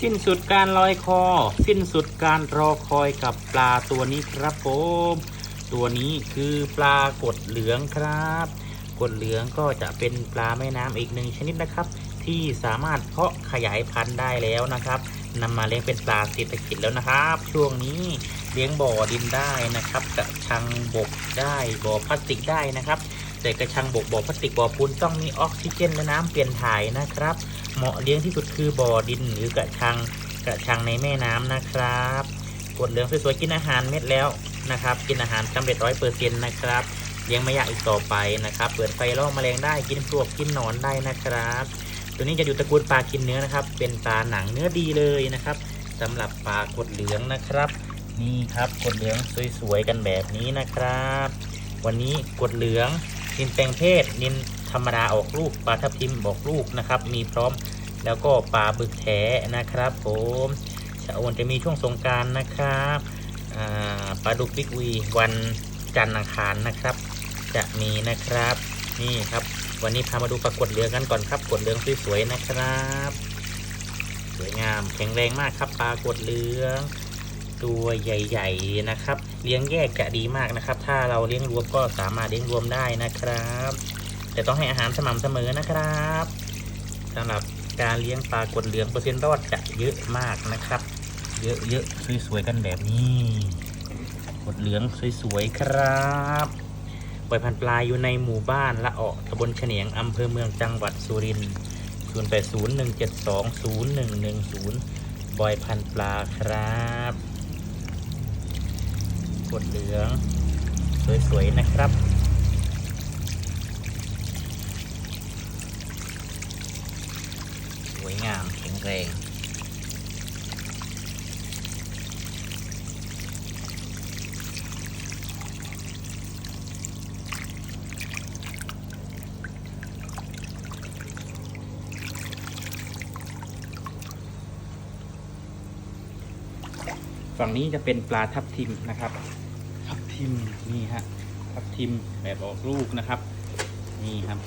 สิ้นสุดการลอยคอ สิ้นสุดการรอคอยกับปลาตัวนี้ครับผม ตัวนี้คือปลากดเหลืองครับกดเหลืองก็จะเป็นปลาแม่น้ำอีกหนึ่งชนิดนะครับ ที่สามารถเพาะขยายพันธุ์ได้แล้วนะครับนำมาเลี้ยงเป็นปลาเศรษฐกิจแล้วนะครับ ช่วงนี้เลี้ยงบ่อดินได้นะครับกระชังบกได้บ่อพลาสติกได้นะครับ แต่กระชังบกบ่อพลาสติกบ่อปูนต้องมีออกซิเจนและน้ำเปลี่ยนถ่ายนะครับ เหมาะเลี้ยงที่สุดคือบ่อดินหรือกระชังกระชังในแม่น้ำนะครับ กดเหลืองสวยๆกินอาหารเม็ดแล้วนะครับ กินอาหารสำเร็จร้อยเปอร์เซ็นต์นะครับเลี้ยงไม่ยากอีกต่อไปนะครับ เปิดไฟล่อแมลงได้กินปลวกกินหนอนได้นะครับ ตัวนี้จะอยู่ตระกูลปลากินเนื้อนะครับ เป็นปลาหนังเนื้อดีเลยนะครับสำหรับปลากดเหลืองนะครับ นี่ครับกดเหลืองสวยๆกันแบบนี้นะครับ วันนี้กดเหลือง นินแปลงเพศนินธรรมดาออกลูกปลาทับทิมบอกลูกนะครับ มีพร้อมแล้วก็ปลาบึกแท้นะครับ ผมชะโอนจะมีช่วงสงการนะครับปลาดุกบิ๊กวีวันจันทร์อังคารนะครับ จะมีนะครับ นี่ครับ วันนี้พามาดูปลากดเหลืองกันก่อนครับกดเหลืองสวยๆนะครับ สวยงามแข็งแรงมากครับปลากดเหลือง ตัวใหญ่ ๆนะครับ เลี้ยงแยกจะดีมากนะครับ ถ้าเราเลี้ยงรวมก็สามารถเลี้ยงรวมได้นะครับ แต่ต้องให้อาหารสม่ำเสมอนะครับสำหรับการเลี้ยงปลากดเหลืองเปอร์เซ็นต์รอดจะเยอะมากนะครับ เยอะๆสวยๆกันแบบนี้กดเหลืองสวยๆครับปล่อยพันธุ์ปลาอยู่ในหมู่บ้านละเอะตำบลเฉนียงอำเภอเมืองจังหวัดสุรินทร์0 8 0 1 7 2 0 1 1 0 บอยพันธุ์ปลาครับ ดเหลือง สวยๆนะครับสวยงามแข็งแรงฝั่งนี้จะเป็นปลาทับทิมนะครับ ทับทิมนี่ฮะทับทิมแบบออกลูกนะครับ นี่ครับ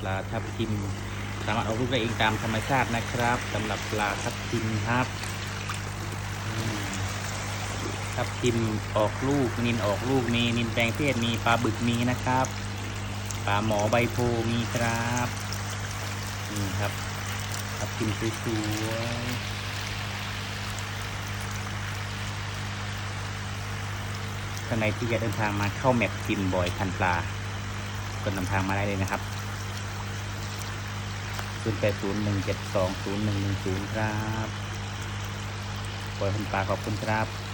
ปลาทับทิม สามารถออกลูกได้เองตามธรรมชาตินะครับสำหรับปลาทับทิมครับทับทิมออกลูกนินออกลูกมีนินแปลงเพศมีปลาบึกมีนะครับปลาหมอใบโพมีครับนี่ครับทับทิมสวยๆ ท่านใดที่จะเดินทางมาเข้าแมปกินบ่อยพันปลาก็นำทางมาได้เลยนะครับ0 8 0 1 7 2 0 1 1 0 ครับบ่อยพันปลาขอบคุณครับ